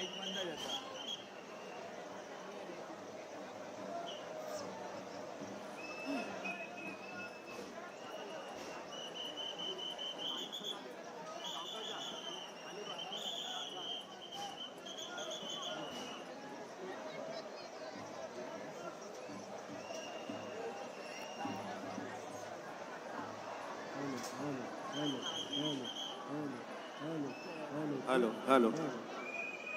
ఐదు మంది చేస్తారు Hello, hello.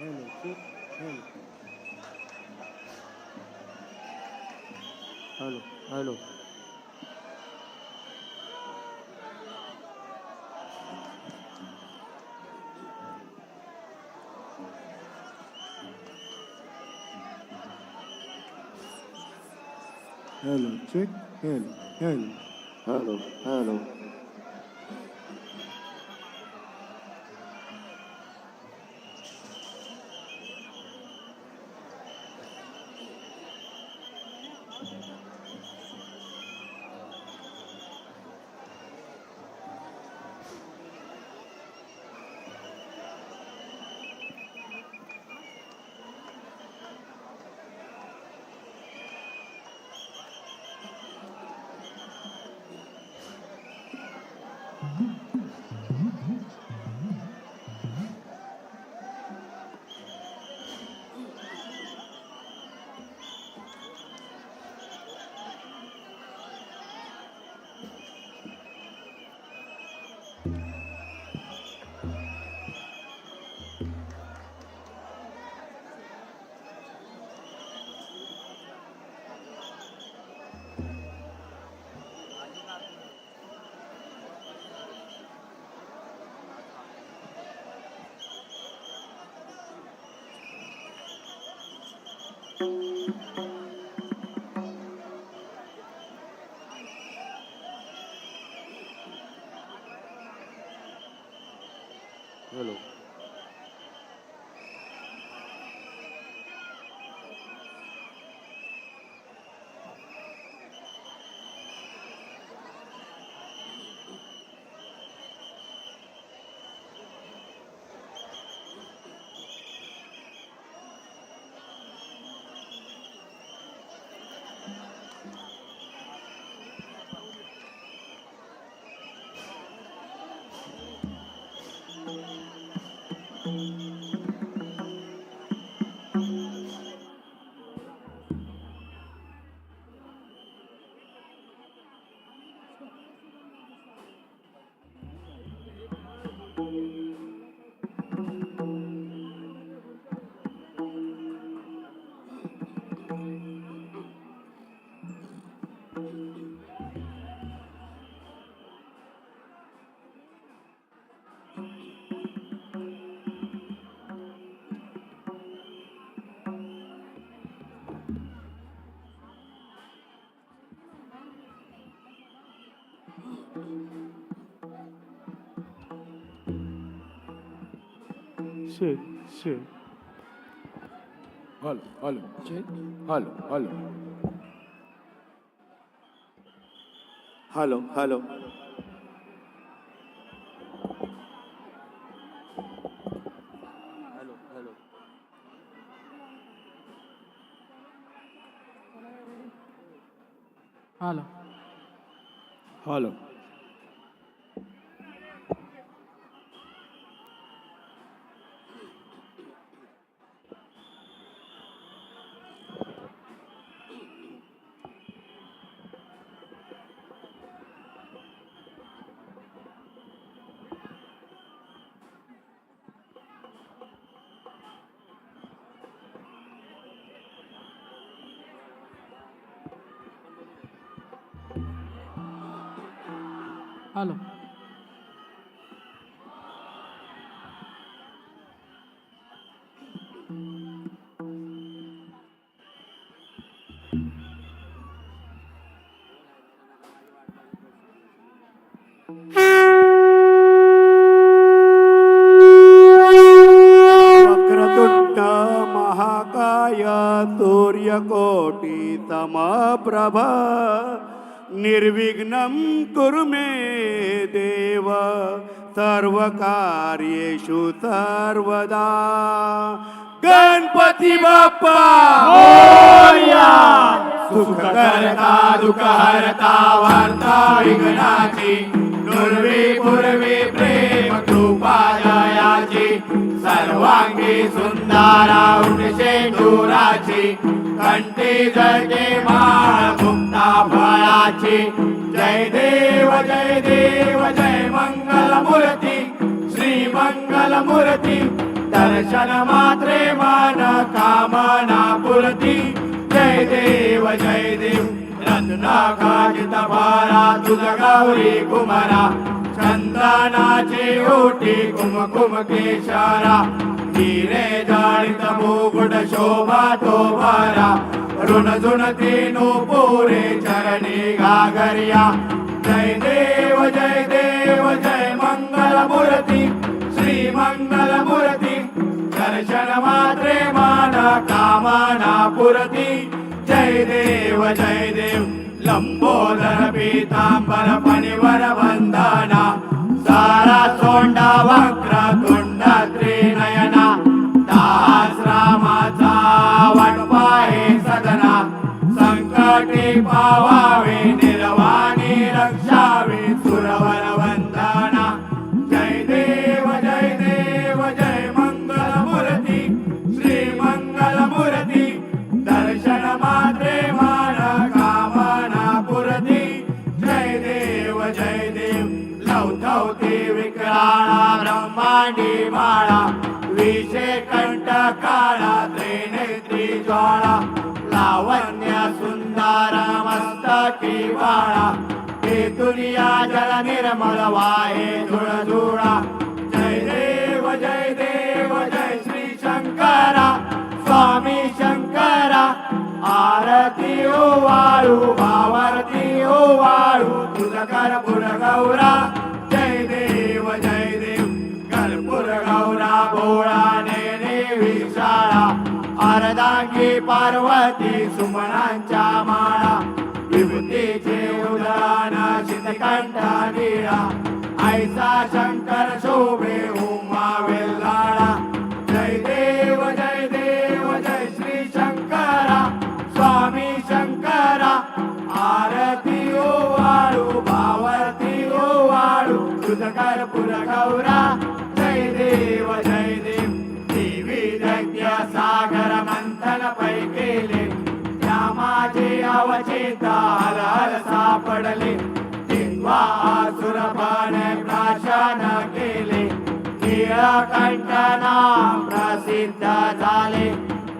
Hello, kick. Hello. Hello. Hello. Hello, check. Hello, hello. Hello, hello. છે છે. Hello hello. છે hello hello. Hello hello. Hello महाकाय सूर्यकोटितमप्रभा निर्विघ्नं कुरु मे देव सर्वकार्येषु सर्वदा। गणपती बाप्पा! सुख करता दुःख हरता वार्ता विघ्नाची सर्वांगी सुंदरा उठशे दुराची कंठी जळते माळ मुक्ता फळाची. जय देव जय देव जय मंगल मूर्ती श्री मंगल मूर्ती दर्शन मात्रे मान कामना पुरती जय देव जय देव रत्नाकाजित भारा तुझ गौरी कुमारा. चंदनाची ओटी कुमकुम केशारा. हिरे जाळीत मुकुट शोभा तो भारा ऋण झुणती पोरे चरणी गागर्या जय देव जय देव जय मंगल मूर्ती श्री मंगल मूर्ती दर्शन मात्रे मान कामना पुरती. जय देव जय देव. लंबोदर पीतांबर फणिवर वंदना. सारा सोंडा वक्र संकटी पावावे निर्वाणी रक्षावे सुरवर वंदना जय देव जय देव जय मंगल मूर्ती श्री मंगल मूर्ती दर्शन मात्रे मान कामना पुरती. जय देव जय देव लवथवती विकराळा ब्रह्मांडी माळा. विषे कंठ काळा त्रिनेत्री ज्वाळा. लावण्या मस्तकी बाळा हे दुनिया जल निर्मल वाहे. धुळधुळा जय देव जय देव जय श्री शंकरा. स्वामी शंकरा. आरती ओ वाळू भावारती ओ हो वाळू. तुझ कर्पूर गौरा. जय देव जय देव. कर्पूर गौरा भोळा नेने विशाळा. अर्धांगी पार्वती सुमनांच्या माळा. विभूतीचे उदान शितकंठा निळा ऐसा शंकर शोभे उमा माझे हर सापडले. तेव्हा आसुर प्राशान केले. निळकंठ प्रसिद्ध झाले.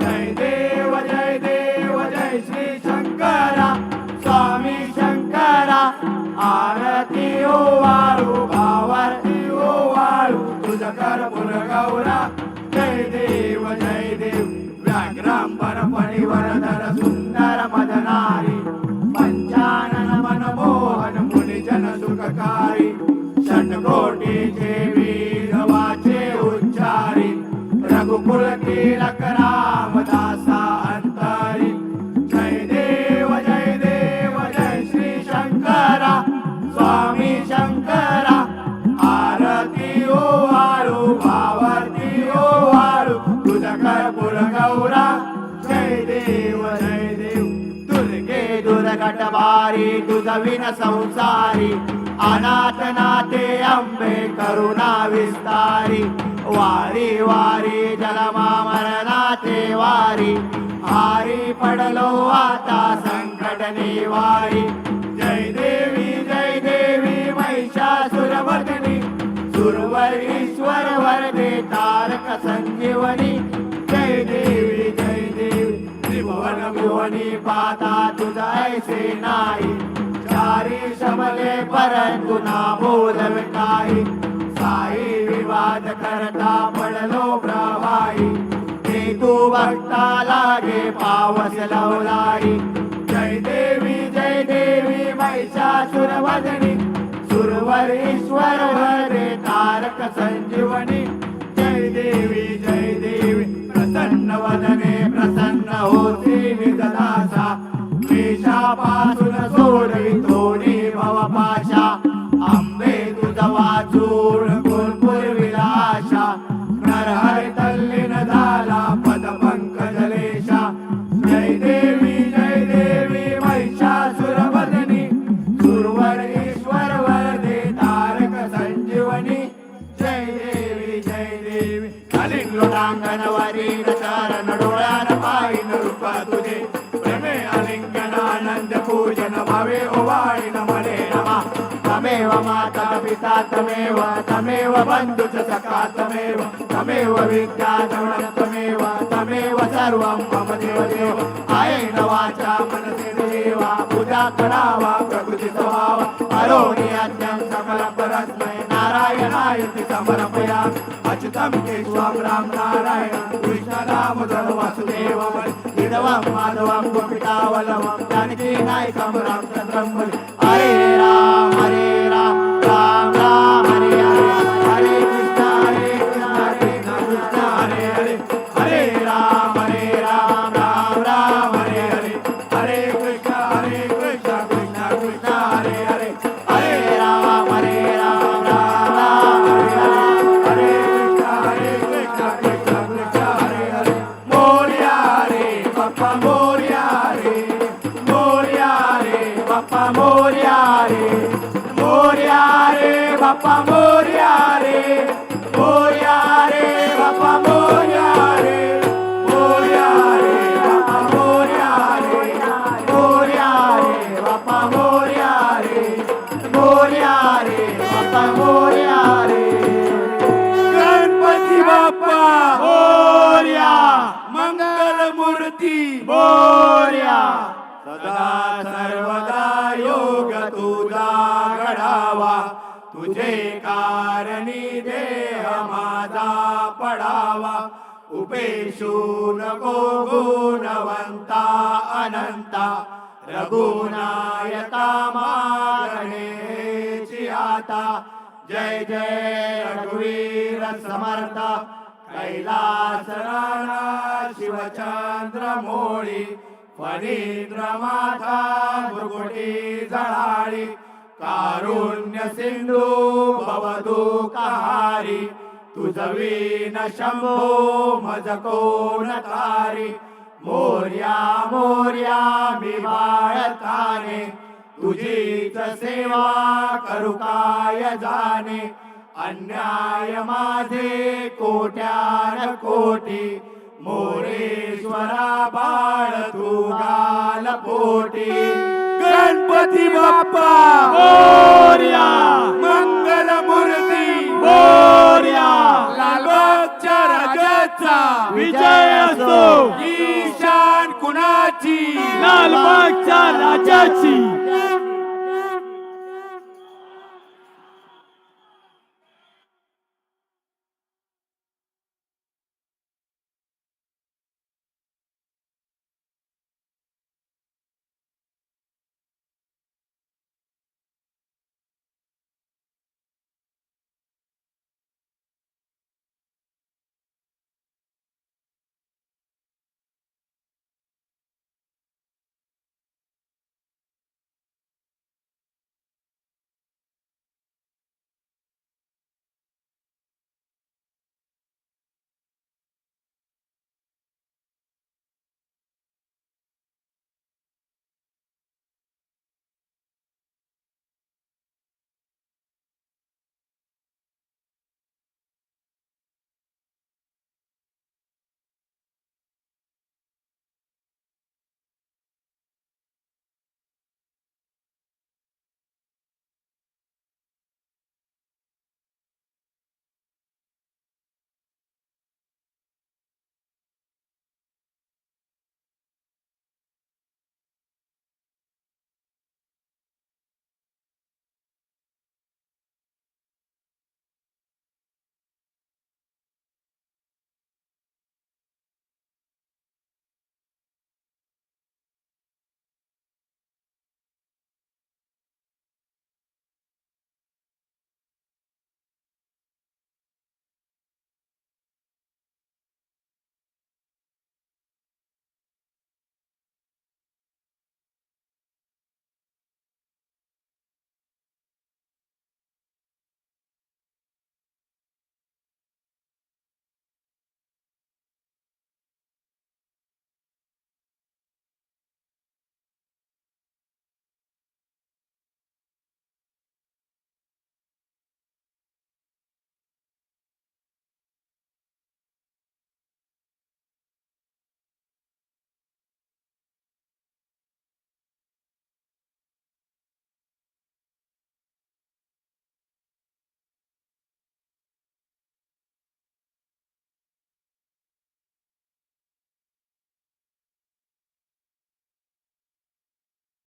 जय देव जय देव जय श्री शंकरा. स्वामी शंकरा आरती ओ वाळू भावारती ओ वाळू तुझ कर्पूर गौरा. जय देव जय देव. व्याघ्रांबर फणीवरधर सुंदर मद बारी तुझ विन संसारी। अनाथ नाते अंबे करुणा विस्तारी। वारी वारी जलमा मरणाचे वारी. हारी पडलो आता संकट निवारी जय देवी जय देवी महिषासुरवर्धिनी सुरवर ईश्वर वरदे तारक संजीवनी. जय देवी जय देवी त्रिभुवन भुवनी पाता तुझ ऐसे नाही. चारी शमले परंतु ना बोलवे काही. साई विवाद करता पडलो प्रवाही ते तू भक्ता लागे पावस लवलाई जय देवी जय देवी महिषासुर वदनी. सुरवर ईश्वर वरे तारक संजीवनी. जय देवी जय देवी लोटांगण वरील चरण डोळ्यान पाहिन रूप तुझे प्रेमे अलिंगन आनंद पूजन भावे ओवाळीन मने नमा तमेव माता पिता तमेव तमेव बंधुच सखा तमेव तमेव विद्या द्रवण तमेव तमेव सर्व मम देव देव आयेन वाचा मनसे देवा पूजा करावा प्रकृती स्वभाव अरोणी अज्ञान सकल परस्मय नारायणायति समर्पया अच्युतं केशवं राम नारायण कृष्ण दामोदर वासुदेव हिरवं माधवं गोपिकावलवं जानकी नायकं रामचन्द्रं हरे राम हरे राम राम। पेशूनको गुणवंता अनंता रघुनायका मागणेची आता। जय जय रघुवीर समर्थ। कैलास शिवचंद्र मोळी। फणींद्र माथा भृगुटी जळाळी कारुण्य सिंधू भवदुःखहारी तुझवीन शंभो मज कोण तारी? मोर्या मोर्या मी बाळताने. तुझीच सेवा करू काय जाणे? अन्याय माझे कोट्यान कोटी. मोरेश्वरा बाळ तू गाल पोटी. गणपती बाप्पा! मोर्या! मंगल मूर्ती मोर्या लालबागच्या राजाचा विजय असो ईशान कुणाची लालबागच्या राजाची